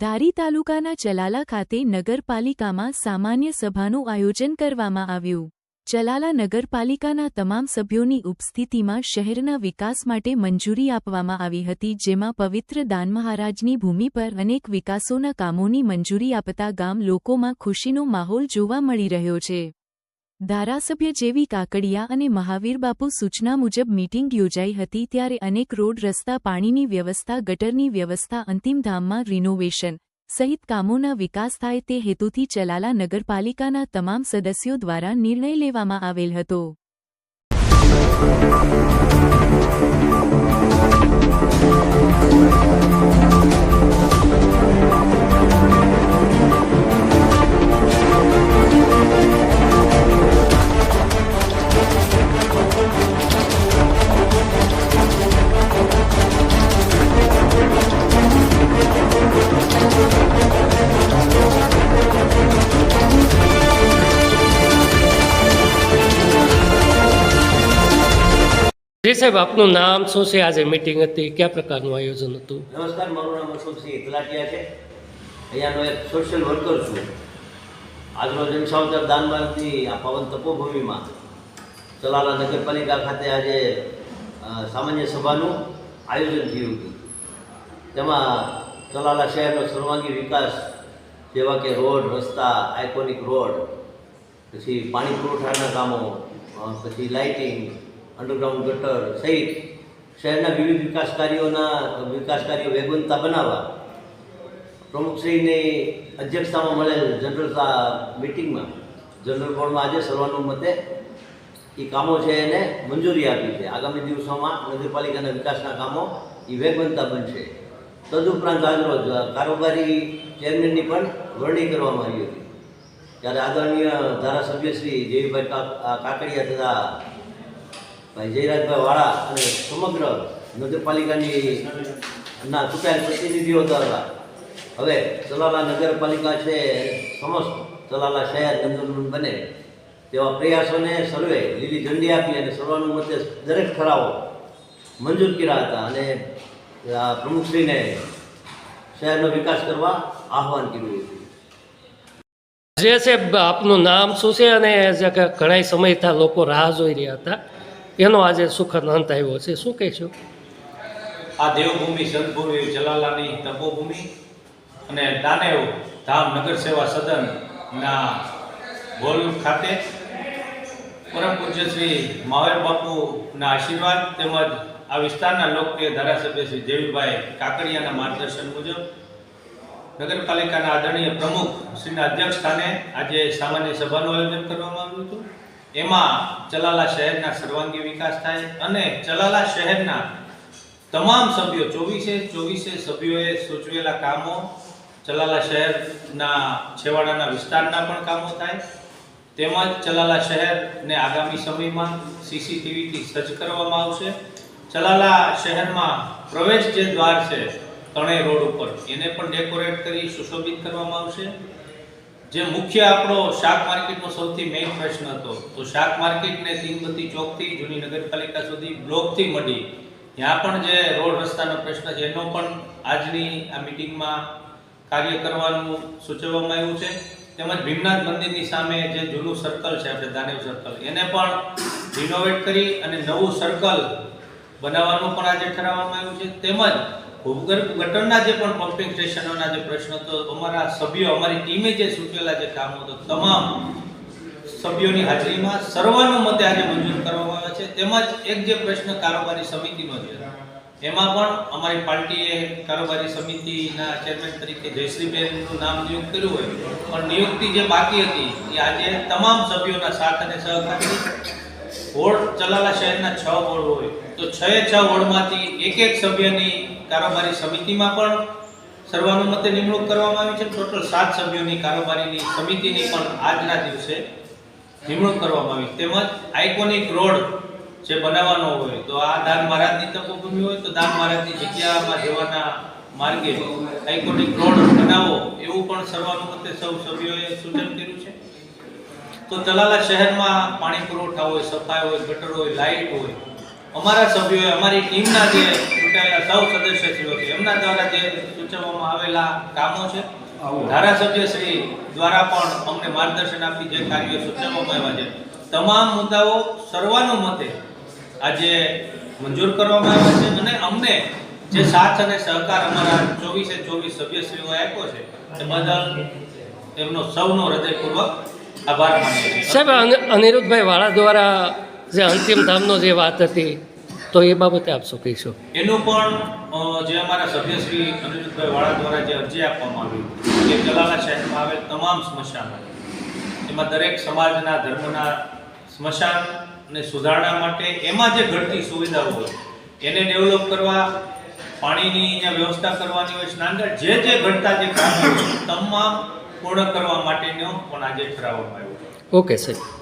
ધારી તાલુકાના ચલાલા ખાતે નગરપાલિકામાં સામાન્ય સભાનું આયોજન કરવામાં આવ્યું. ચલાલા નગરપાલિકાના તમામ સભ્યોની ઉપસ્થિતિમાં શહેરના વિકાસ માટે મંજૂરી આપવામાં આવી હતી, જેમાં પવિત્ર દાન મહારાજની ભૂમિ પર અનેક વિકાસોના કામોની મંજૂરી આપતા ગામ લોકોમાં ખુશીનો માહોલ જોવા મળી રહ્યો છે. ધારાસભ્ય જેવી કાકડિયા અને મહાવીર બાપુ સૂચના મુજબ મીટિંગ યોજાઈ હતી ત્યારે અનેક રોડ, રસ્તા, પાણીની વ્યવસ્થા, ગટરની વ્યવસ્થા અંતિમધામમાં રિનોવેશન સહિત કામોના વિકાસ થાય તે હેતુથી ચલાલા નગરપાલિકાના તમામ સદસ્યો દ્વારા નિર્ણય લેવામાં આવેલ હતો. જી સાહેબ, આપનું નામ શું છે? આજે મીટિંગ હતી. કયા પ્રકારનું આયોજન હતું? નમસ્કાર, મારું નામ અશોકસિંહ તલાટિયા છે. અહીંયાનો એક સોશિયલ વર્કર છું. આજરોજ જનસાવતર દાનબાગની આ પવન તપોભૂમિમાં. ચલાલા નગરપાલિકા ખાતે આજે સામાન્ય સભાનું આયોજન થયું હતું. તેમાં ચલાલા શહેરનો સર્વાંગી વિકાસ, જેવા કે રોડ, રસ્તા આઇકોનિક રોડ પછી પાણી પુરવઠાના કામો પછી લાઇટિંગ અંડરગ્રાઉન્ડ ગટર સહિત શહેરના વિવિધ વિકાસ કાર્યોના વિકાસ કાર્યો વેગવંતા બનાવવા પ્રમુખશ્રીની અધ્યક્ષતામાં મળેલ જનરલ મિટિંગમાં જનરલ બોર્ડમાં આજે સર્વાનુમતે એ કામો છે એને મંજૂરી આપી છે. આગામી દિવસોમાં નગરપાલિકાના વિકાસના કામો એ વેગવંતા બનશે. તદુપરાંત આજરોજ કારોબારી ચેરમેનની પણ વરણી કરવામાં આવી હતી. ત્યારે આદરણીય ધારાસભ્ય શ્રી જેવીભાઈ કા- કાકડિયા તથા ભાઈ જયરાજભાઈ વાળા અને સમગ્ર નગરપાલિકાની ચૂંટાયેલ પ્રતિનિધિઓ દ્વારા. હવે ચલાલા નગરપાલિકા છે, સમસ્ત ચલાલા શહેર નંદનવન બને તેવા પ્રયાસોને સર્વે લીલી ઝંડી આપી અને સર્વાનુમતે દરેક ઠરાવો મંજૂર કર્યા હતા અને પ્રમુખશ્રીને શહેરનો વિકાસ કરવા આહવાન કર્યું હતું. જે છે, આપનું નામ શું છે અને ઘણા સમયથી લોકો રાહ જોઈ રહ્યા હતા. એનો આજે સુખદ અંત આવ્યો છે. શું કહીશું? આ દેવભૂમિ, સદભૂમિ, જલાલાની તપોભૂમિ અને દાનેવ ધામ નગર સેવા સદનના હોલ ખાતે પરમ પૂજ્ય શ્રી મહાવીર બાપુના આશીર્વાદ તેમજ આ વિસ્તારના લોકપ્રિય ધારાસભ્ય શ્રી દેવીભાઈ કાકડિયાના માર્ગદર્શન મુજબ નગરપાલિકાના આદરણીય પ્રમુખ શ્રીના અધ્યક્ષ સ્થાને આજે સામાન્ય સભાનું આયોજન કરવામાં આવ્યું હતું. એમાં ચલાલા શહેરના સર્વાંગી વિકાસ થાય અને ચલાલા શહેરના તમામ સભ્યો, ચોવીસે ચોવીસે સભ્યોએ સૂચવેલા કામો ચલાલા શહેરના છેવાડાના વિસ્તારના પણ કામો થાય. તેમજ ચલાલા શહેરને આગામી સમયમાં સીસીટીવીથી સજ્જ કરવામાં આવશે. ચલાલા શહેરમાં પ્રવેશ જે દ્વાર છે, ત્રણેય રોડ ઉપર, એને પણ ડેકોરેટ કરી સુશોભિત કરવામાં આવશે. જે મુખ્ય આપણો શાક માર્કેટનો સૌથી મેઇન પ્રશ્ન હતો, તો શાક માર્કેટને તીનબત્તી ચોકથી જૂની નગરપાલિકા સુધી બ્લોકથી મળી ત્યાં પણ જે રોડ રસ્તાનો પ્રશ્ન છે, એનો પણ આજની આ મિટિંગમાં કાર્ય કરવાનું સૂચવવામાં આવ્યું છે. તેમજ ભીમનાથ મંદિરની સામે જે જૂનું સર્કલ છે, આપણે દાનેવ સર્કલ એને પણ રિનોવેટ કરી અને નવું સર્કલ બનાવવાનું પણ આજે ઠરાવવામાં આવ્યું છે. તેમજ ગટરના જે પણ પમ્પિંગ સ્ટેશનોના જે પ્રશ્નો તો અમારા સભ્યો, અમારી ટીમે જે સૂચવેલા જે કામો તો તમામ સભ્યોની હાજરીમાં સર્વાનુમતે આજે મંજૂર કરવામાં આવ્યા છે. તેમજ એક જે પ્રશ્ન કારોબારી સમિતિનો છે. એમાં પણ અમારી પાર્ટીએ કારોબારી સમિતિના ચેરમેન તરીકે જયશ્રીબેનનું નામ નિયુક્ત કર્યું હોય. પણ નિયુક્તિ જે બાકી હતી, એ આજે તમામ સભ્યોના સાથ અને સહકારથી વોર્ડ ચલાલા શહેરના છ બોર્ડ હોય, તો છ છ બોર્ડમાંથી એક એક સભ્યની કારોબારી સમિતિમાં પણ સર્વાનુમતે નિમણૂક કરવામાં આવી છે. ટોટલ સાત સભ્યોની કારોબારીની સમિતિની પણ આજના દિવસે નિમણૂક કરવામાં આવી. તેમજ આઇકોનિક રોડ જે બનાવવાનો હોય, તો આ દાન મહારાજની તપોભૂમિ હોય, તો દાન મહારાજની જગ્યામાં જવાના માર્ગે આઇકોનિક રોડ બનાવો એવું પણ સર્વાનુમતે સૌ સભ્યોએ સૂચન કર્યું છે. તો તલાલા શહેરમાં પાણી પુરવઠા હોય સફાઈ હોય ગટર હોય લાઇટ હોય. અમારા સભ્યોએ અમારી ટીમના જે ચૂંટાયેલા સૌ સદસ્યશ્રીઓ છે એમના દ્વારા જે સૂચવવામાં આવેલા કામો છે ધારાસભ્યશ્રી દ્વારા પણ અમને માર્ગદર્શન આપી જે કાર્યો સૂચવવામાં આવ્યા છે. તમામ મુદ્દાઓ સર્વાનુમતે આજે મંજૂર કરવામાં આવ્યા છે અને અમને જે સાથ અને સહકાર અમારા ચોવીસે ચોવીસ સભ્યશ્રીઓએ આપ્યો છે એ બદલ એમનો સૌનો હૃદયપૂર્વક આભાર સાહેબ, અનિ- અનિરુદ્ધભાઈ વાળા દ્વારા જે અંતિમ ધામનો જે વાત હતી, તો એ બાબતે આપ શું કહીશું? એનું પણ જે અમારા સભ્યશ્રી અનિરુદ્ધભાઈ વાળા દ્વારા જે અરજી આપવામાં આવી એ જલાલા શહેરમાં આવેલ તમામ સ્મશાનો. એમાં દરેક સમાજના, ધર્મના સ્મશાનને સુધારણા માટે એમાં જે ઘટતી સુવિધાઓ હોય, એને ડેવલપ કરવા, પાણીની અહીંયા વ્યવસ્થા કરવાની હોય સ્નાનઘાટ જે જે ઘટતા જે કામ તમામ પૂર્ણ કરવા માટેનો પણ આજે ઠરાવવામાં આવ્યો ઓકે સાહેબ